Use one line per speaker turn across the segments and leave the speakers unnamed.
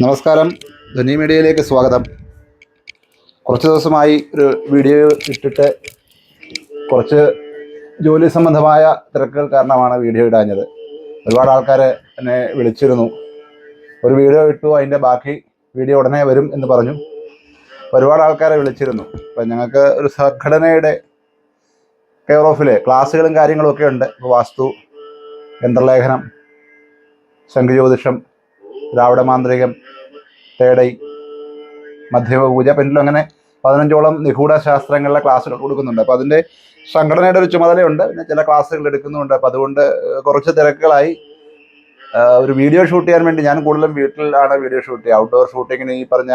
നമസ്കാരം. ധനി മീഡിയയിലേക്ക് സ്വാഗതം. കുറച്ച് ദിവസമായി ഒരു വീഡിയോ ഇട്ടിട്ട് കുറച്ച് ജോലി സംബന്ധമായ തിരക്കുകൾ കാരണമാണ് വീഡിയോ ഇടാഞ്ഞത്. ഒരുപാട് ആൾക്കാർ എന്നെ വിളിച്ചിരുന്നു. ഒരു വീഡിയോ ഇട്ടു അതിന്റെ ബാക്കി വീഡിയോ ഉടനെ വരും എന്ന് പറഞ്ഞു. ഒരുപാട് ആൾക്കാരെ വിളിച്ചിരുന്നു. അപ്പം ഞങ്ങൾക്ക് ഒരു സംഘടനയുടെ കെയർ ഓഫിലെ ക്ലാസ്സുകളും കാര്യങ്ങളും ഒക്കെ ഉണ്ട്. വാസ്തു യന്ത്രലേഖനം ശംഖുജ്യോതിഷം ദ്രാവിഡ മാന്ത്രികം തേടൈ മധ്യമപൂജ പെൻഡിലും അങ്ങനെ പതിനഞ്ചോളം നിഗൂഢ ശാസ്ത്രങ്ങളിലെ ക്ലാസ്സുകൾ കൊടുക്കുന്നുണ്ട്. അപ്പോൾ അതിന്റെ സംഘടനയുടെ ഒരു ചുമതലയുണ്ട്. പിന്നെ ചില ക്ലാസ്സുകൾ എടുക്കുന്നുണ്ട്. അപ്പോൾ അതുകൊണ്ട് കുറച്ച് തിരക്കുകളായി. ഒരു വീഡിയോ ഷൂട്ട് ചെയ്യാൻ വേണ്ടി ഞാൻ കൂടുതലും വീട്ടിലാണ് വീഡിയോ ഷൂട്ട് ചെയ്യുക. ഔട്ട്ഡോർ ഷൂട്ടിങ്ങിന് ഈ പറഞ്ഞ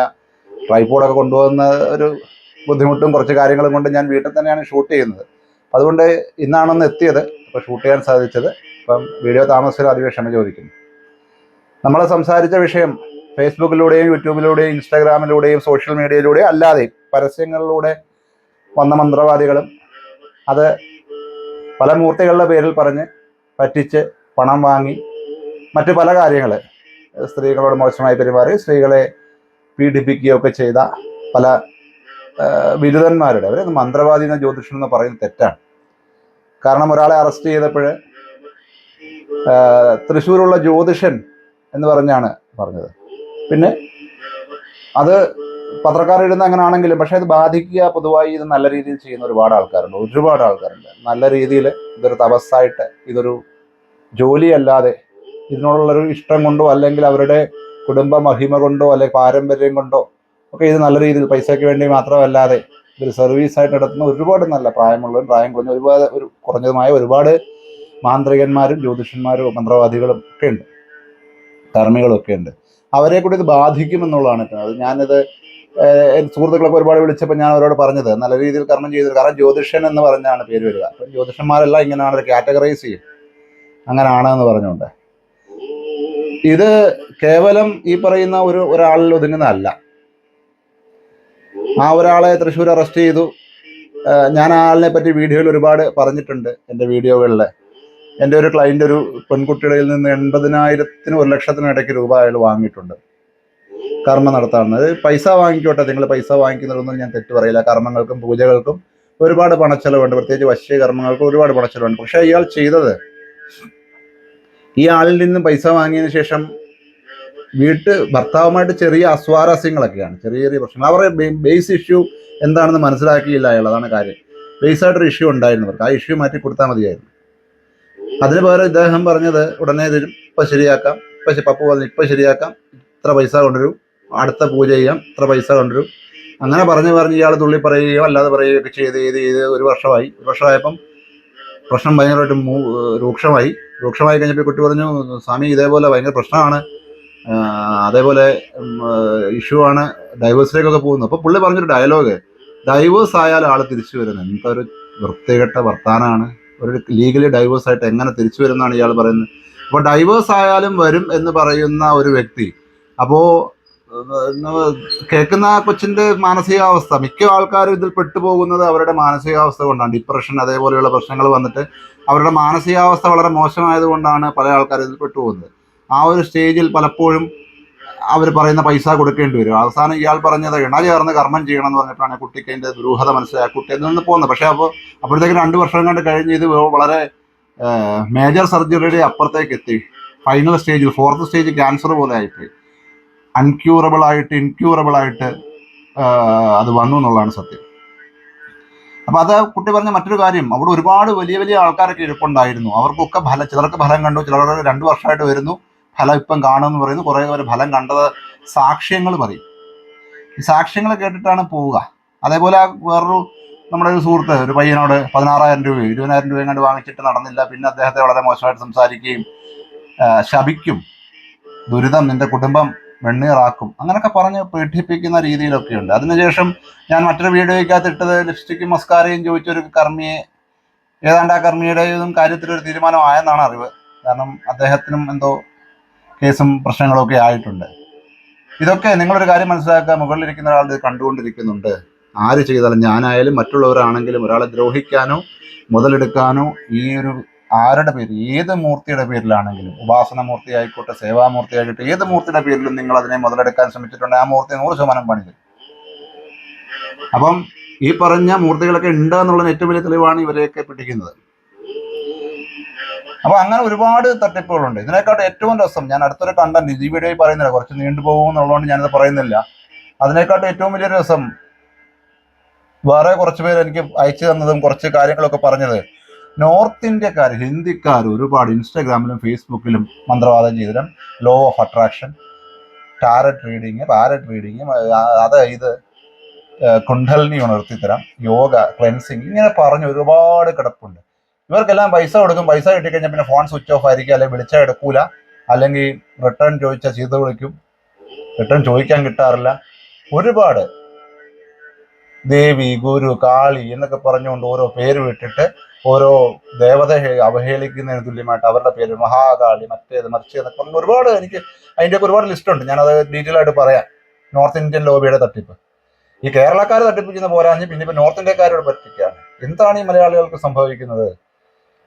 ട്രൈപോഡൊക്കെ കൊണ്ടുപോകുന്ന ഒരു ബുദ്ധിമുട്ടും കുറച്ച് കാര്യങ്ങളും കൊണ്ട് ഞാൻ വീട്ടിൽ തന്നെയാണ് ഷൂട്ട് ചെയ്യുന്നത്. അതുകൊണ്ട് ഇന്നാണെന്ന് എത്തിയത്. അപ്പോൾ ഷൂട്ട് ചെയ്യാൻ സാധിച്ചത്. അപ്പം വീഡിയോ താമസിച്ചാൽ അതിവേ ക്ഷമ ചോദിക്കുന്നു. നമ്മൾ സംസാരിച്ച വിഷയം ഫേസ്ബുക്കിലൂടെയും യൂട്യൂബിലൂടെയും ഇൻസ്റ്റാഗ്രാമിലൂടെയും സോഷ്യൽ മീഡിയയിലൂടെയും അല്ലാതെയും പരസ്യങ്ങളിലൂടെ വന്ന മന്ത്രവാദികളും അത് പല മൂർത്തികളുടെ പേരിൽ പറഞ്ഞ് പറ്റിച്ച് പണം വാങ്ങി മറ്റു പല കാര്യങ്ങൾ സ്ത്രീകളോട് മോശമായി പെരുമാറി സ്ത്രീകളെ പീഡിപ്പിക്കുകയൊക്കെ ചെയ്ത പല ബിരുദന്മാരുടെ അവർ മന്ത്രവാദി എന്ന ജ്യോതിഷൻ എന്ന് പറയുന്നത് തെറ്റാണ്. കാരണം ഒരാളെ അറസ്റ്റ് ചെയ്തപ്പോൾ തൃശ്ശൂരുള്ള ജ്യോതിഷൻ എന്ന് പറഞ്ഞാണ് പറഞ്ഞത്. പിന്നെ അത് പത്രക്കാർ എഴുതുന്ന അങ്ങനെ ആണെങ്കിലും പക്ഷേ അത് ബാധിക്കുക പൊതുവായി ഇത് നല്ല രീതിയിൽ ചെയ്യുന്ന ഒരുപാട് ആൾക്കാരുണ്ട് ഒരുപാട് ആൾക്കാരുണ്ട്. നല്ല രീതിയിൽ ഇതൊരു തപസ്സായിട്ട് ഇതൊരു ജോലിയല്ലാതെ ഇതിനോടുള്ളൊരു ഇഷ്ടം കൊണ്ടോ അല്ലെങ്കിൽ അവരുടെ കുടുംബ മഹിമ കൊണ്ടോ അല്ലെങ്കിൽ പാരമ്പര്യം കൊണ്ടോ ഒക്കെ ഇത് നല്ല രീതിയിൽ പൈസയ്ക്ക് വേണ്ടി മാത്രമല്ലാതെ ഇതൊരു സർവീസായിട്ട് നടത്തുന്ന ഒരുപാട് നല്ല പ്രായമുള്ളവരും പ്രായം കുറഞ്ഞ ഒരുപാട് ഒരു കുറഞ്ഞതുമായ ഒരുപാട് മാന്ത്രികന്മാരും ജ്യോതിഷന്മാരും മന്ത്രവാദികളും ഒക്കെ ഉണ്ട്. കർമ്മികളും ഒക്കെ ഉണ്ട്. അവരെ കൂടി ഇത് ബാധിക്കുമെന്നുള്ളതാണ് അത് ഞാനിത് സുഹൃത്തുക്കളൊക്കെ ഒരുപാട് വിളിച്ചപ്പോൾ ഞാൻ അവരോട് പറഞ്ഞത് നല്ല രീതിയിൽ കർമ്മം ചെയ്തത് കാരണം ജ്യോതിഷൻ എന്ന് പറഞ്ഞാണ് പേര് വരിക. അപ്പം ജ്യോതിഷന്മാരെല്ലാം ഇങ്ങനെയാണ് കാറ്റഗറൈസ് ചെയ്യും. അങ്ങനെയാണ് എന്ന് പറഞ്ഞുകൊണ്ട്. ഇത് കേവലം ഈ പറയുന്ന ഒരു ഒരാളിൽ ഒതുങ്ങുന്നതല്ല. ആ ഒരാളെ തൃശ്ശൂർ അറസ്റ്റ് ചെയ്തു. ഞാൻ ആ ആളിനെ പറ്റി വീഡിയോയിൽ ഒരുപാട് പറഞ്ഞിട്ടുണ്ട് എന്റെ വീഡിയോകളിൽ. എന്റെ ഒരു ക്ലയന്റ് ഒരു പെൺകുട്ടിയുടെ നിന്ന് എൺപതിനായിരത്തിന് ഒരു ലക്ഷത്തിനും ഇടയ്ക്ക് രൂപ അയാൾ വാങ്ങിയിട്ടുണ്ട്. കർമ്മം നടത്താറുണ്ട് പൈസ വാങ്ങിക്കോട്ടെ നിങ്ങൾ പൈസ വാങ്ങിക്കുന്നതൊന്നും ഞാൻ തെറ്റ് പറയില്ല. കർമ്മങ്ങൾക്കും പൂജകൾക്കും ഒരുപാട് പണച്ചെലവുണ്ട്. പ്രത്യേകിച്ച് വശ്യ കർമ്മങ്ങൾക്കും ഒരുപാട് പണച്ചെലവുണ്ട്. പക്ഷേ ഇയാൾ ചെയ്തത് ഈ ആളിൽ നിന്ന് പൈസ വാങ്ങിയതിന് ശേഷം വീട്ട് ഭർത്താവുമായിട്ട് ചെറിയ അസ്വാരസ്യങ്ങളൊക്കെയാണ് ചെറിയ ചെറിയ പ്രശ്നങ്ങൾ. അവരുടെ ബേസ് ഇഷ്യൂ എന്താണെന്ന് മനസ്സിലാക്കിയില്ല അതാണ് കാര്യം. ബേസ് ആയിട്ടൊരു ഇഷ്യൂ ഉണ്ടായിരുന്നു അവർക്ക് ആ ഇഷ്യൂ മാറ്റി കൊടുത്താൽ മതിയായിരുന്നു. അതിന് പകരം ഇദ്ദേഹം പറഞ്ഞത് ഉടനെ തരും ഇപ്പം ശരിയാക്കാം ഇപ്പം പപ്പു പറഞ്ഞു ഇപ്പം ശരിയാക്കാം ഇത്ര പൈസ കൊണ്ടുവരും അടുത്ത പൂജ ചെയ്യാം ഇത്ര പൈസ കൊണ്ടുവരും അങ്ങനെ പറഞ്ഞ് പറഞ്ഞ് ഇയാൾ തുള്ളി പറയുകയോ അല്ലാതെ പറയുകയോ ഒക്കെ ചെയ്ത് ചെയ്ത് ചെയ്ത് ഒരു വർഷമായി. ഒരു വർഷമായപ്പം പ്രശ്നം ഭയങ്കരമായിട്ട് രൂക്ഷമായി. രൂക്ഷമായി കഴിഞ്ഞപ്പോൾ കുട്ടി പറഞ്ഞു സ്വാമി ഇതേപോലെ ഭയങ്കര പ്രശ്നമാണ്. അതേപോലെ ഇഷ്യൂ ആണ്. ഡൈവേഴ്സിലേക്കൊക്കെ പോകുന്നത് അപ്പോൾ പുള്ളി പറഞ്ഞൊരു ഡയലോഗ് ഡൈവേഴ്സ് ആയാൽ ആൾ തിരിച്ചു വരുന്നത്. ഒരു വൃത്തികെട്ട വർത്താനാണ്. ഒരു ലീഗലി ഡൈവേഴ്സ് ആയിട്ട് എങ്ങനെ തിരിച്ചു വരുന്നതാണ് ഇയാൾ പറയുന്നത്. അപ്പോൾ ഡൈവേഴ്സ് ആയാലും വരും എന്ന് പറയുന്ന ഒരു വ്യക്തി. അപ്പോൾ കേൾക്കുന്ന കൊച്ചിന്റെ മാനസികാവസ്ഥ. മിക്ക ആൾക്കാരും ഇതിൽ പെട്ടുപോകുന്നത് അവരുടെ മാനസികാവസ്ഥ കൊണ്ടാണ്. ഡിപ്രഷൻ അതേപോലെയുള്ള പ്രശ്നങ്ങൾ വന്നിട്ട് അവരുടെ മാനസികാവസ്ഥ വളരെ മോശമായത് കൊണ്ടാണ് പല ആൾക്കാരും ഇതിൽ പെട്ടുപോകുന്നത്. ആ ഒരു സ്റ്റേജിൽ പലപ്പോഴും അവർ പറയുന്ന പൈസ കൊടുക്കേണ്ടി വരും. അവസാനം ഇയാൾ പറഞ്ഞത് ഇണ ചേർന്ന് കർമ്മം ചെയ്യണം എന്ന് പറഞ്ഞിട്ടാണ് കുട്ടിക്ക് അതിന്റെ ദുരൂഹത മനസ്സിലായി കുട്ടി അതിൽ നിന്ന് പോകുന്നത് പക്ഷേ അപ്പോൾ അപ്പോഴത്തേക്ക് രണ്ട് വർഷം കണ്ട് കഴിഞ്ഞ് ഇത് വളരെ മേജർ സർജറിയുടെ അപ്പുറത്തേക്ക് എത്തി. ഫൈനൽ സ്റ്റേജിൽ ഫോർത്ത് സ്റ്റേജ് ക്യാൻസർ പോലെ ആയിപ്പോയി. അൺക്യൂറബിൾ ആയിട്ട് ഇൻക്യൂറബിൾ ആയിട്ട് അത് വന്നു എന്നുള്ളതാണ് സത്യം. അപ്പൊ അത് കുട്ടി പറഞ്ഞ മറ്റൊരു കാര്യം അവിടെ ഒരുപാട് വലിയ വലിയ ആൾക്കാരൊക്കെ ഇരിപ്പുണ്ടായിരുന്നു. അവർക്കൊക്കെ ഫലം ചിലർക്ക് ഫലം കണ്ടു ചിലർക്ക് രണ്ടു വർഷമായിട്ട് വരുന്നു ഫലം ഇപ്പം കാണുമെന്ന് പറയുന്നു കുറേ പേര് ഫലം കണ്ടത് സാക്ഷ്യങ്ങൾ പറയും. സാക്ഷ്യങ്ങൾ കേട്ടിട്ടാണ് പോവുക. അതേപോലെ വേറൊരു നമ്മുടെ ഒരു സുഹൃത്ത് ഒരു പയ്യനോട് പതിനാറായിരം രൂപയോ ഇരുപതിനായിരം രൂപയും കണ്ട് വാങ്ങിച്ചിട്ട് നടന്നില്ല പിന്നെ അദ്ദേഹത്തെ വളരെ മോശമായിട്ട് സംസാരിക്കുകയും ശപിക്കും. ദുരിതം നിന്റെ കുടുംബം വെണ്ണീറാക്കും. അങ്ങനെയൊക്കെ പറഞ്ഞ് പീഡിപ്പിക്കുന്ന രീതിയിലൊക്കെയുണ്ട് അതിനുശേഷം ഞാൻ മറ്റൊരു വീഡിയോയ്ക്കകത്ത് ഇട്ടത് ലിപ്സ്റ്റിക്കും മസ്കാരയും ചോദിച്ചൊരു കർമ്മിയെ ഏതാണ്ട് ആ കർമ്മിയുടേതും കാര്യത്തിലൊരു തീരുമാനമായെന്നാണ് അറിവ്. കാരണം അദ്ദേഹത്തിനും എന്തോ കേസും പ്രശ്നങ്ങളൊക്കെ ആയിട്ടുണ്ട്. ഇതൊക്കെ നിങ്ങളൊരു കാര്യം മനസ്സിലാക്കുക. മുകളിലിരിക്കുന്ന ഒരാൾ ഇത് കണ്ടുകൊണ്ടിരിക്കുന്നുണ്ട്. ആര് ചെയ്താലും ഞാനായാലും മറ്റുള്ളവരാണെങ്കിലും ഒരാളെ ദ്രോഹിക്കാനോ മുതലെടുക്കാനോ ഈ ഒരു ആരുടെ പേര് ഏത് മൂർത്തിയുടെ പേരിലാണെങ്കിലും ഉപാസന മൂർത്തി ആയിക്കോട്ടെ സേവാമൂർത്തി ആയിക്കോട്ടെ ഏത് മൂർത്തിയുടെ പേരിലും നിങ്ങൾ അതിനെ മുതലെടുക്കാൻ ശ്രമിച്ചിട്ടുണ്ട് ആ മൂർത്തി നൂറ് ശതമാനം പണി തരും അപ്പം ഈ പറഞ്ഞ മൂർത്തികളൊക്കെ ഉണ്ട് എന്നുള്ള ഏറ്റവും വലിയ തെളിവാണ് ഇവരെയൊക്കെ പിടിക്കുന്നത്. അപ്പൊ അങ്ങനെ ഒരുപാട് തട്ടിപ്പുകളുണ്ട്. ഇതിനെക്കാട്ടും ഏറ്റവും രസം ഞാൻ അടുത്തൊരു കണ്ടന്റ് ഈ വീഡിയോയിൽ പറയുന്നില്ല കുറച്ച് നീണ്ടുപോകും എന്നുള്ളതുകൊണ്ട് ഞാനത് പറയുന്നില്ല. അതിനെക്കാട്ടും ഏറ്റവും വലിയ രസം വേറെ കുറച്ച് പേര് എനിക്ക് അയച്ചു തന്നതും കുറച്ച് കാര്യങ്ങളൊക്കെ പറഞ്ഞത് നോർത്ത് ഇന്ത്യക്കാർ ഹിന്ദിക്കാർ ഒരുപാട് ഇൻസ്റ്റാഗ്രാമിലും ഫേസ്ബുക്കിലും മന്ത്രവാദം ചെയ്തിട്ടും law of attraction tarot reading parrot reading അത് ഇത് കുണ്ടലിനി ഉണർത്തിത്തരാം ഉണർത്തി തരാം യോഗ ക്ലെൻസിങ് ഇങ്ങനെ പറഞ്ഞ് ഒരുപാട് കിടപ്പുണ്ട്. ഇവർക്കെല്ലാം പൈസ കൊടുക്കും. പൈസ കിട്ടിക്കഴിഞ്ഞാൽ പിന്നെ ഫോൺ സ്വിച്ച് ഓഫ് ആയിരിക്കും. അല്ലെങ്കിൽ വിളിച്ചാൽ എടുക്കൂല. അല്ലെങ്കിൽ റിട്ടേൺ ചോദിച്ചാൽ ചീത്ത വിളിക്കും. റിട്ടേൺ ചോദിക്കാൻ കിട്ടാറില്ല. ഒരുപാട്. ദേവി ഗുരു കാളി എന്നൊക്കെ പറഞ്ഞുകൊണ്ട് ഓരോ പേര് വിട്ടിട്ട് ഓരോ ദേവതയെ അവഹേളിക്കുന്നതിന് തുല്യമായിട്ട് അവരുടെ പേര് മഹാകാളി മറ്റേത് മറിച്ച് എന്നൊക്കെ പറഞ്ഞ് ഒരുപാട് എനിക്ക് അതിന്റെയൊക്കെ ഒരുപാട് ലിസ്റ്റ് ഉണ്ട്. ഞാനത് ഡീറ്റെയിൽ ആയിട്ട് പറയാം. നോർത്ത് ഇന്ത്യൻ ലോബിയുടെ തട്ടിപ്പ്. ഈ കേരളക്കാർ തട്ടിപ്പിക്കുന്ന പോരാഞ്ഞ് പിന്നെ ഇപ്പൊ നോർത്ത് ഇന്ത്യക്കാരോട് പറ്റിക്കുകയാണ്. എന്താണ് ഈ മലയാളികൾക്ക് സംഭവിക്കുന്നത്?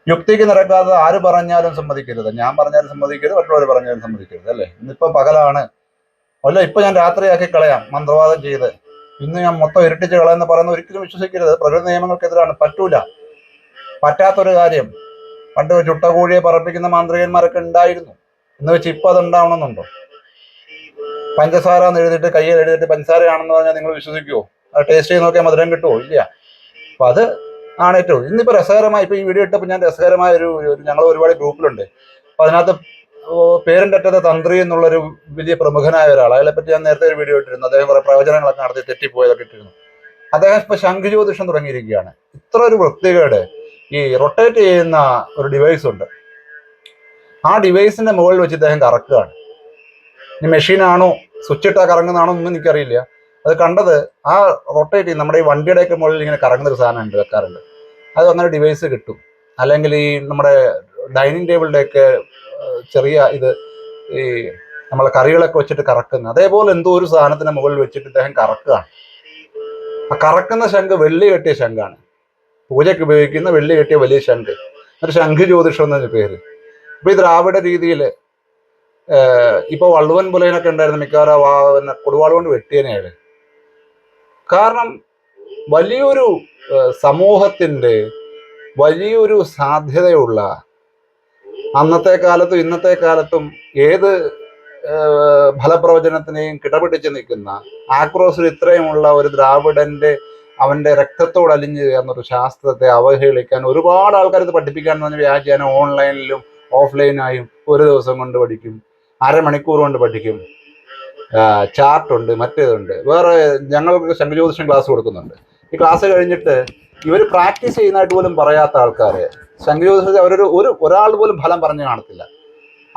യുക്തിക്ക് നിരക്കാതെ ആര് പറഞ്ഞാലും സമ്മതിക്കരുത്. ഞാൻ പറഞ്ഞാലും സമ്മതിക്കരുത് മറ്റുള്ളവർ പറഞ്ഞാലും സമ്മതിക്കരുത് അല്ലേ? ഇന്നിപ്പോ പകലാണ്. അല്ല ഇപ്പൊ ഞാൻ രാത്രിയാക്കി കളയാം. മന്ത്രവാദം ചെയ്ത്. ഇന്ന് ഞാൻ മൊത്തം ഇരട്ടിച്ച് കളയെന്ന് പറയുന്ന ഒരിക്കലും വിശ്വസിക്കരുത്. പ്രകൃതി നിയമങ്ങൾക്കെതിരാണ്. പറ്റൂല. പറ്റാത്തൊരു കാര്യം. പണ്ട് ചുട്ടകോഴിയെ പറപ്പിക്കുന്ന മാന്ത്രികന്മാരൊക്കെ ഉണ്ടായിരുന്നു. എന്ന് വെച്ച് ഇപ്പൊ അത് ഉണ്ടാവണമെന്നുണ്ടോ പഞ്ചസാര എന്ന് എഴുതിയിട്ട് കയ്യിൽ എഴുതിയിട്ട് പഞ്ചസാരയാണെന്ന് പറഞ്ഞാൽ നിങ്ങൾ വിശ്വസിക്കുമോ അത് ടേസ്റ്റ് ചെയ്ത് നോക്കിയാൽ മധുരം കിട്ടുമോ ഇല്ല. അപ്പൊ അത് ആണ് ഏറ്റവും. ഇന്നിപ്പോ രസകരമായി ഇപ്പൊ ഈ വീഡിയോ ഇട്ടപ്പോൾ ഞാൻ രസകരമായ ഒരു- ഞങ്ങൾ ഒരുപാട് ഗ്രൂപ്പിലുണ്ട് അപ്പൊ അതിനകത്ത് അറ്റത്തെ തന്ത്രി എന്നുള്ളൊരു വലിയ പ്രമുഖനായ ഒരാൾ. അയാളെ പറ്റി ഞാൻ നേരത്തെ ഒരു വീഡിയോ ഇട്ടിരുന്നു. അദ്ദേഹം കുറെ പ്രവചനങ്ങളൊക്കെ നടത്തി തെറ്റിപ്പോയതൊക്കെ ഇട്ടിരുന്നു. അദ്ദേഹം ഇപ്പൊ ശംഖുജ്യോതിഷം തുടങ്ങിയിരിക്കുകയാണ്. ഇത്ര ഒരു വൃത്തികേട്. ഈ റൊട്ടേറ്റ് ചെയ്യുന്ന ഒരു ഡിവൈസ് ഉണ്ട്. ആ ഡിവൈസിന്റെ മുകളിൽ വെച്ച് ഇദ്ദേഹം കറക്കുകയാണ്. ഇനി മെഷീനാണോ സ്വിച്ച് ഇട്ടാ കറങ്ങുന്നതാണോ ഒന്നും എനിക്കറിയില്ല. അത് കണ്ടത് ആ റൊട്ടേറ്റ് ചെയ്യും നമ്മുടെ ഈ വണ്ടിയുടെയൊക്കെ മുകളിൽ ഇങ്ങനെ കറങ്ങുന്ന ഒരു സാധനം ഉണ്ട് വെക്കാറുണ്ട്. അത് അങ്ങനെ ഡിവൈസ് കിട്ടും. അല്ലെങ്കിൽ ഈ നമ്മുടെ ഡൈനിങ് ടേബിളിന്റെയൊക്കെ ചെറിയ ഇത് ഈ നമ്മൾ കറികളൊക്കെ വെച്ചിട്ട് കറക്കുന്ന. അതേപോലെ എന്തോ ഒരു സാധനത്തിന് മുകളിൽ വെച്ചിട്ട് ഇദ്ദേഹം കറക്കുകയാണ്. ആ കറക്കുന്ന ശംഖ് വെള്ളി കെട്ടിയ ശംഖാണ്. പൂജയ്ക്ക് ഉപയോഗിക്കുന്ന വെള്ളി കെട്ടിയ വലിയ ശംഖ്. ഒരു ശംഖ് ജ്യോതിഷം എന്നൊരു പേര്. അപ്പൊ ഈ ദ്രാവിഡ രീതിയിൽ ഇപ്പൊ വള്ളുവൻ പുലയനൊക്കെ ഉണ്ടായിരുന്ന മിക്കവാറും ആ പിന്നെ കൊടുവാൾ കൊണ്ട് വെട്ടിയനെയാണ് കാരണം വലിയൊരു സമൂഹത്തിന്റെ വലിയൊരു സാധ്യതയുള്ള അന്നത്തെ കാലത്തും ഇന്നത്തെ കാലത്തും ഏത് ഫലപ്രവചനത്തിനെയും കിടപിടിച്ച് നിൽക്കുന്ന ആക്രോസിൽ ഇത്രയുമുള്ള ഒരു ദ്രാവിഡന്റെ അവന്റെ രക്തത്തോട് അലിഞ്ഞു ചേർന്ന ഒരു ശാസ്ത്രത്തെ അവഹേളിക്കാൻ ഒരുപാട് ആൾക്കാർ ഇത് പഠിപ്പിക്കാൻ പറഞ്ഞ വ്യാഖ്യാനം ഓൺലൈനിലും ഓഫ്ലൈനായും ഒരു ദിവസം കൊണ്ട് പഠിക്കും അരമണിക്കൂർ കൊണ്ട് പഠിക്കും. ചാർട്ടുണ്ട് മറ്റേതുണ്ട്. വേറെ ഞങ്ങൾക്ക് ശംഖജ്യോതിഷം ക്ലാസ് കൊടുക്കുന്നുണ്ട്. ഈ ക്ലാസ് കഴിഞ്ഞിട്ട് ഇവർ പ്രാക്ടീസ് ചെയ്യുന്നതായിട്ട് പോലും പറയാത്ത ആൾക്കാരെ ശംഖജ്യോതിഷത്തിൽ അവരൊരു ഒരു ഒരാൾ പോലും ഫലം പറഞ്ഞു കാണത്തില്ല.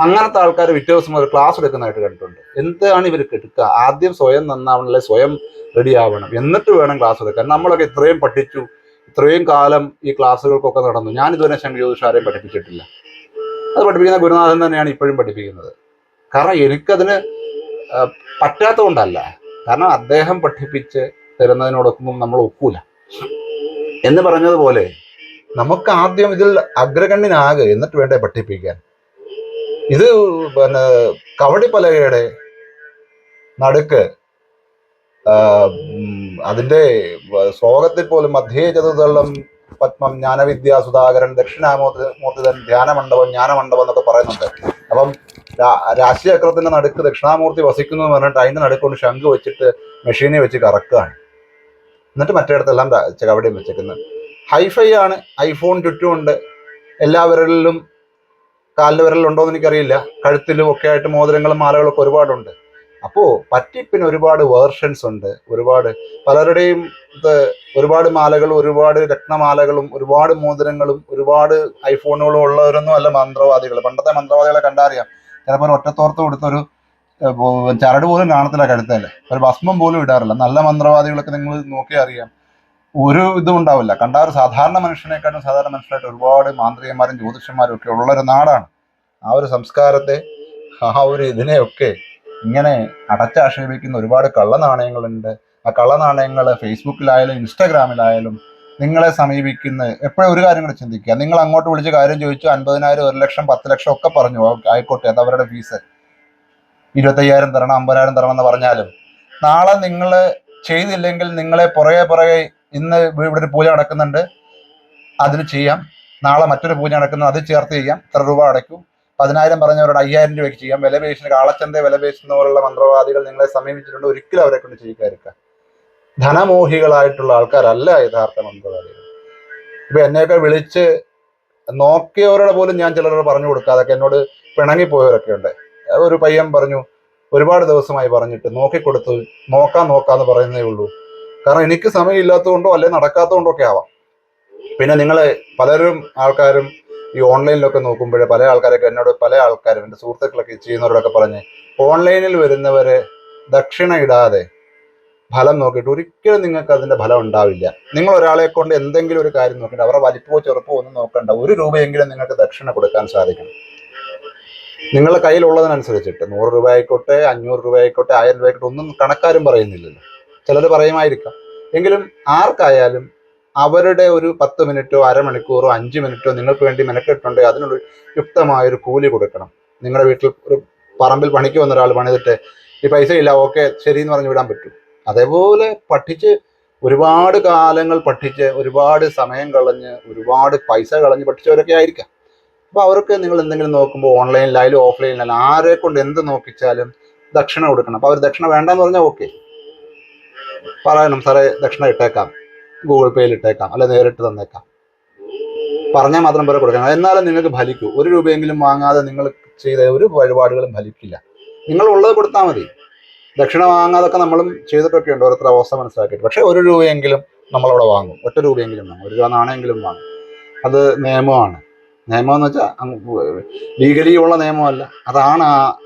അങ്ങനത്തെ ആൾക്കാർ പിറ്റേ ദിവസം ക്ലാസ് എടുക്കുന്നതായിട്ട് കണ്ടിട്ടുണ്ട്. എന്താണ് ഇവർ എടുക്കുക ആദ്യം സ്വയം നന്നാവണം സ്വയം റെഡി ആവണം. എന്നിട്ട് വേണം ക്ലാസ് എടുക്കാൻ. നമ്മളൊക്കെ ഇത്രയും പഠിച്ചു ഇത്രയും കാലം ഈ ക്ലാസ്സുകൾക്കൊക്കെ നടന്നു. ഞാൻ ഇതുവരെ ശംഖ്യോതിഷാരെയും പഠിപ്പിച്ചിട്ടില്ല. അത് പഠിപ്പിക്കുന്ന ഗുരുനാഥൻ തന്നെയാണ് ഇപ്പോഴും പഠിപ്പിക്കുന്നത്. കാരണം എനിക്കതിന് പറ്റാത്തതുകൊണ്ടല്ല. കാരണം അദ്ദേഹം പഠിപ്പിച്ച് തരുന്നതിനോടൊപ്പം നമ്മൾ ഒക്കൂല. എന്ന് പറഞ്ഞതുപോലെ നമുക്ക് ആദ്യം ഇതിൽ അഗ്രഗണ്യനാകുക എന്നിട്ട് വേണ്ടേ പഠിപ്പിക്കാൻ. ഇത് പിന്നെ കവടിപ്പലകയുടെ നടുക്ക് അതിന്റെ ശ്ലോകത്തിൽ പോലും മധ്യേ ചതുതള്ളം പത്മം ജ്ഞാനവിദ്യ സുധാകരൻ ദക്ഷിണാമൂർത്തി മൂർത്തിതൻ ധ്യാനമണ്ഡപം ജ്ഞാനമണ്ഡപം എന്നൊക്കെ പറയുന്നുണ്ട്. അപ്പം രാശിചക്രത്തിന്റെ നടുക്ക് ദക്ഷിണാമൂർത്തി വസിക്കുന്നു എന്ന് പറഞ്ഞിട്ട് അതിന്റെ നടുക്കൊണ്ട് ശംഖ് വെച്ചിട്ട് മെഷീനെ വെച്ച് കറക്കുകയാണ് എന്നിട്ട് മറ്റേടത്തെല്ലാം കവടിയും വെച്ചേക്കുന്നത് ഹൈഫൈ ആണ് ഐഫോൺ ചുറ്റുമുണ്ട് എല്ലാ വിരലിലും കാലിന്റെ വിരലിലുണ്ടോ എന്ന് എനിക്കറിയില്ല. കഴുത്തിലും ഒക്കെ ആയിട്ട് മോതിരങ്ങളും മാലകളൊക്കെ ഒരുപാടുണ്ട്. അപ്പോൾ പറ്റിപ്പിന് ഒരുപാട് വേർഷൻസ് ഉണ്ട്. ഒരുപാട് പലരുടെയും ഇത് ഒരുപാട് മാലകൾ ഒരുപാട് രത്നമാലകളും ഒരുപാട് മോതിരങ്ങളും ഒരുപാട് ഐഫോണുകളും ഉള്ളവരൊന്നും അല്ല മന്ത്രവാദികൾ. പണ്ടത്തെ മന്ത്രവാദികളെ കണ്ടറിയാം. ചിലപ്പോൾ ഒറ്റത്തോർത്ത് കൊടുത്തൊരു ചരട് പോലും കാണത്തില്ല കഴുത്തല്ലേ ഒരു ഭസ്മം പോലും ഇടാറില്ല. നല്ല മന്ത്രവാദികളൊക്കെ നിങ്ങൾ നോക്കിയാൽ അറിയാം. ഒരു ഇതും ഉണ്ടാവില്ല. കണ്ടാൽ ഒരു സാധാരണ മനുഷ്യനെക്കാട്ടും സാധാരണ മനുഷ്യരായിട്ട് ഒരുപാട് മാന്ത്രികന്മാരും ജ്യോതിഷന്മാരും ഒക്കെ ഉള്ള ഒരു നാടാണ്. ആ ഒരു സംസ്കാരത്തെ ആ ഒരു ഇതിനെയൊക്കെ ഇങ്ങനെ അടച്ചാക്ഷേപിക്കുന്ന ഒരുപാട് കള്ളനാണയങ്ങളുണ്ട്. ആ കള്ളനാണയങ്ങൾ ഫേസ്ബുക്കിലായാലും ഇൻസ്റ്റാഗ്രാമിലായാലും നിങ്ങളെ സമീപിക്കുന്ന എപ്പോഴും ഒരു കാര്യം കൂടെ ചിന്തിക്കുക. നിങ്ങൾ അങ്ങോട്ട് വിളിച്ച് കാര്യം ചോദിച്ചു അൻപതിനായിരം ഒരു ലക്ഷം പത്ത് ലക്ഷം ഒക്കെ പറഞ്ഞു. ആയിക്കോട്ടെ അത് അവരുടെ ഫീസ്. ഇരുപത്തയ്യായിരം തരണം അമ്പതിനായിരം തരണം എന്ന് പറഞ്ഞാലും നാളെ നിങ്ങൾ ചെയ്തില്ലെങ്കിൽ നിങ്ങളെ പുറകെ പുറകെ ഇന്ന് ഇവിടെ ഒരു പൂജ നടക്കുന്നുണ്ട്. അതിന് ചെയ്യാം. നാളെ മറ്റൊരു പൂജ നടക്കുന്നത് അത് ചേർത്ത് ചെയ്യാം. ഇത്ര രൂപ അടയ്ക്കും? പതിനായിരം പറഞ്ഞവരോട് അയ്യായിരം രൂപയ്ക്ക് ചെയ്യാം. വില പേശിന് കാളച്ചന്ത വില പേശുന്ന പോലുള്ള മന്ത്രവാദികൾ നിങ്ങളെ സമീപിച്ചിട്ടുണ്ട്. ഒരിക്കലും അവരെ കൊണ്ട് ചെയ്യിക്കാതിരിക്കുക ധനമോഹികളായിട്ടുള്ള ആൾക്കാരല്ല യഥാർത്ഥ മന്ത്രവാദികൾ. ഇപ്പൊ എന്നെയൊക്കെ വിളിച്ച് നോക്കിയവരോട് പോലും ഞാൻ ചിലരോട് പറഞ്ഞു കൊടുക്കാതൊക്കെ എന്നോട് പിണങ്ങിപ്പോയവരൊക്കെ ഉണ്ട്. ഒരു പയ്യൻ പറഞ്ഞു ഒരുപാട് ദിവസമായി പറഞ്ഞിട്ട് നോക്കിക്കൊടുത്തു നോക്കാം നോക്കാന്ന് പറയുന്നേ ഉള്ളൂ. കാരണം എനിക്ക് സമയമില്ലാത്തതുകൊണ്ടോ അല്ലെങ്കിൽ നടക്കാത്തതുകൊണ്ടോ ഒക്കെ ആവാം. പിന്നെ നിങ്ങൾ പലരും ആൾക്കാരും ഈ ഓൺലൈനിലൊക്കെ നോക്കുമ്പോഴേ പല ആൾക്കാരൊക്കെ എന്നോട് പല ആൾക്കാരും എന്റെ സുഹൃത്തുക്കളൊക്കെ ചെയ്യുന്നവരോടൊക്കെ പറഞ്ഞ് ഓൺലൈനിൽ വരുന്നവരെ ദക്ഷിണ ഇടാതെ ഫലം നോക്കിയിട്ട് ഒരിക്കലും നിങ്ങൾക്ക് അതിന്റെ ഫലം ഉണ്ടാവില്ല. നിങ്ങൾ ഒരാളെ കൊണ്ട് എന്തെങ്കിലും ഒരു കാര്യം നോക്കിയിട്ട് അവരുടെ വലിപ്പമോ ചെറുപ്പോ ഒന്നും നോക്കണ്ട ഒരു രൂപയെങ്കിലും നിങ്ങൾക്ക് ദക്ഷിണ കൊടുക്കാൻ സാധിക്കണം. നിങ്ങളുടെ കയ്യിലുള്ളതിനനുസരിച്ചിട്ട് നൂറ് രൂപ ആയിക്കോട്ടെ അഞ്ഞൂറ് രൂപ ആയിക്കോട്ടെ ആയിരം രൂപ ആയിക്കോട്ടെ ഒന്നും കണക്കാരും പറയുന്നില്ലല്ലോ. ചിലർ പറയുമായിരിക്കാം. എങ്കിലും ആർക്കായാലും അവരുടെ ഒരു പത്ത് മിനിറ്റോ അരമണിക്കൂറോ അഞ്ച് മിനിറ്റോ നിങ്ങൾക്ക് വേണ്ടി മെനക്കെട്ടുണ്ട് അതിനൊരു യുക്തമായ ഒരു കൂലി കൊടുക്കണം. നിങ്ങളുടെ വീട്ടിൽ ഒരു പറമ്പിൽ പണിക്ക് വന്ന ഒരാൾ പണിതിട്ട് ഈ പൈസ ഇല്ല ഓക്കെ ശരി എന്ന് പറഞ്ഞ് വിടാൻ പറ്റും. അതേപോലെ പഠിച്ച് ഒരുപാട് കാലങ്ങൾ പഠിച്ച് ഒരുപാട് സമയം കളഞ്ഞ് ഒരുപാട് പൈസ കളഞ്ഞ് പഠിച്ചവരൊക്കെ ആയിരിക്കാം. അപ്പോൾ അവർക്ക് നിങ്ങൾ എന്തെങ്കിലും നോക്കുമ്പോൾ ഓൺലൈനിലായാലും ഓഫ്ലൈനിലായാലും ആരെ കൊണ്ട് എന്ത് നോക്കിച്ചാലും ദക്ഷിണ കൊടുക്കണം. അപ്പോൾ അവർ ദക്ഷിണ വേണ്ടെന്ന് പറഞ്ഞാൽ ഓക്കെ. പറയണം സാറേ ദക്ഷിണ ഇട്ടേക്കാം. ഗൂഗിൾ പേയിൽ ഇട്ടേക്കാം. അല്ലെ നേരിട്ട് തന്നേക്കാം. പറഞ്ഞാൽ മാത്രം പോലെ കൊടുക്കണം എന്നാലും നിങ്ങൾക്ക് ഫലിക്കൂ. ഒരു രൂപയെങ്കിലും വാങ്ങാതെ നിങ്ങൾ ചെയ്ത ഒരു വഴിപാടുകളും ഫലിക്കില്ല. നിങ്ങൾ ഉള്ളത് കൊടുത്താൽ മതി. ദക്ഷിണ വാങ്ങാതൊക്കെ നമ്മളും ചെയ്തിട്ടൊക്കെ ഉണ്ട്. ഓരോരുത്തർ അവസ്ഥ മനസ്സിലാക്കിയിട്ട്. പക്ഷെ ഒരു രൂപയെങ്കിലും നമ്മളവിടെ വാങ്ങും. ഒറ്റ രൂപയെങ്കിലും വാങ്ങും. ഒരു രൂപ നാണയെങ്കിലും വാങ്ങും. അത് നിയമമാണ്. നിയമം എന്ന് വെച്ചാൽ ലീഗലി ഉള്ള നിയമമല്ല. അതാണ് ആ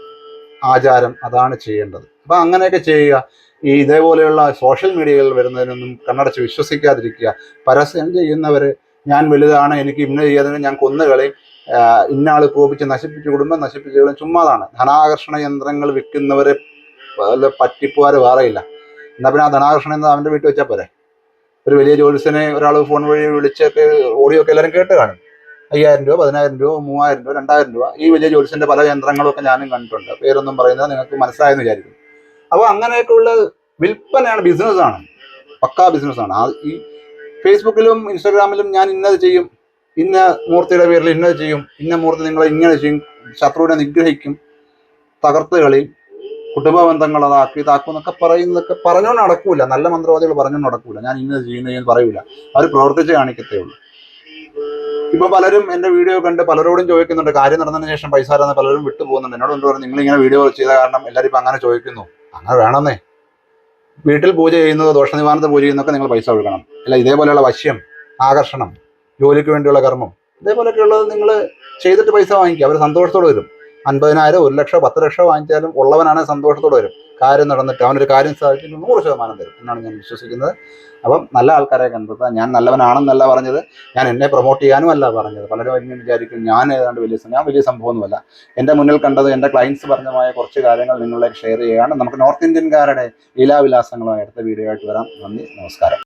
ആചാരം അതാണ് ചെയ്യേണ്ടത്. അപ്പം അങ്ങനെയൊക്കെ ചെയ്യുക. ഈ ഇതേപോലെയുള്ള സോഷ്യൽ മീഡിയകളിൽ വരുന്നതിനൊന്നും കണ്ണടച്ച് വിശ്വസിക്കാതിരിക്കുക. പരസ്യം ചെയ്യുന്നവർ ഞാൻ വലുതാണ് എനിക്ക് ഇന്ന ചെയ്യാതെ ഞാൻ കൊന്നുകളി ഇന്നാൾ കോപിച്ച് നശിപ്പിച്ച് കുടുംബം നശിപ്പിച്ച് കളയും. ചുമ്മാതാണ്. ധനാകർഷണ യന്ത്രങ്ങൾ വിൽക്കുന്നവരെ പറ്റിപ്പുകാർ വേറെയില്ല എന്നാൽ പിന്നെ ആ ധനാകർഷണ യന്ത്രം അവന്റെ വീട്ടിൽ വെച്ചാൽ പോരെ? ഒരു വലിയ ജോലിസിനെ ഒരാൾ ഫോൺ വഴി വിളിച്ചൊക്കെ ഓഡിയോ ഒക്കെ എല്ലാവരും കേട്ട് കാണും. അയ്യായിരം രൂപ പതിനായിരം രൂപ മൂവായിരം രൂപ രണ്ടായിരം രൂപ ഈ വലിയ ജോലിസിന്റെ പല യന്ത്രങ്ങളും ഒക്കെ ഞാനും കണ്ടിട്ടുണ്ട്. പേരൊന്നും പറയുന്നത് നിങ്ങൾക്ക് മനസ്സിലായെന്ന് വിചാരിക്കും അപ്പോൾ അങ്ങനെയൊക്കെയുള്ള വിൽപ്പനയാണ് ബിസിനസ്സാണ് പക്കാ ബിസിനസ്സാണ് ആ ഈ ഫേസ്ബുക്കിലും ഇൻസ്റ്റാഗ്രാമിലും ഞാൻ ഇന്നത് ചെയ്യും. ഇന്ന മൂർത്തിയുടെ പേരിൽ ഇന്നത് ചെയ്യും. ഇന്ന മൂർത്തി നിങ്ങളെ ഇങ്ങനെ ചെയ്യും. ശത്രുവിനെ നിഗ്രഹിക്കും. തകർത്ത് കളി കുടുംബ ബന്ധങ്ങൾ അതാക്കി ഇതാക്കും എന്നൊക്കെ പറയുന്നതൊക്കെ പറഞ്ഞുകൊണ്ട് നടക്കൂല. നല്ല മന്ത്രവാദികൾ പറഞ്ഞുകൊണ്ട് നടക്കൂല. ഞാൻ ഇന്നത് ചെയ്യുന്നതെന്ന് പറയൂല. അവർ പ്രവർത്തിച്ച് കാണിക്കത്തേ ഉള്ളൂ. ഇപ്പൊ പലരും എന്റെ വീഡിയോ കണ്ട് പലരോടും ചോദിക്കുന്നുണ്ട് കാര്യം നടന്നതിന് ശേഷം പൈസ തരാന്ന് പലരും വിട്ടു പോകുന്നുണ്ട് എന്നോട് എന്ത് പറഞ്ഞു? നിങ്ങൾ ഇങ്ങനെ വീഡിയോ ചെയ്ത കാരണം എല്ലാവരും ഇപ്പൊ അങ്ങനെ ചോദിക്കുന്നു. അങ്ങനെ വേണമെന്നേ. വീട്ടിൽ പൂജ ചെയ്യുന്നത് ദോഷനിവാരണത്തെ പൂജ ചെയ്യുന്നതൊക്കെ നിങ്ങൾ പൈസ കൊടുക്കണം. അല്ല ഇതേപോലെയുള്ള വശ്യം ആകർഷണം ജോലിക്ക് വേണ്ടിയുള്ള കർമ്മം ഇതേപോലെയൊക്കെ ഉള്ളത് നിങ്ങൾ ചെയ്തിട്ട് പൈസ വാങ്ങിക്കുക. അവർ സന്തോഷത്തോടെ വരും. അൻപതിനായിരം ഒരു ലക്ഷം പത്ത് ലക്ഷം വാങ്ങിച്ചാലും ഉള്ളവനാണ് സന്തോഷത്തോടെ വരും. കാര്യം നടന്നിട്ട് അവനൊരു കാര്യം സാധിച്ചിട്ട് നൂറ് ശതമാനം തരും എന്നാണ് ഞാൻ വിശ്വസിക്കുന്നത്. അപ്പം നല്ല ആൾക്കാരെ കണ്ടെത്തുക ഞാൻ നല്ലവനാണെന്നല്ല പറഞ്ഞത്. ഞാൻ എന്നെ പ്രൊമോട്ട് ചെയ്യാനും അല്ല പറഞ്ഞത്. പലരും ഇങ്ങനെ വിചാരിക്കും ഞാൻ ഏതാണ്ട് വലിയ ഞാൻ വലിയ സംഭവമൊന്നുമല്ല. എന്റെ മുന്നിൽ കണ്ടത് എന്റെ ക്ലയൻസ് പറഞ്ഞമായ കുറച്ച് കാര്യങ്ങൾ നിങ്ങളിലേക്ക് ഷെയർ ചെയ്യുകയാണ്. നമുക്ക് നോർത്ത് ഇന്ത്യൻകാരുടെ ലീലാവിലാസങ്ങളുമായി അടുത്ത വീഡിയോ ആയിട്ട് വരാം. നന്ദി നമസ്കാരം.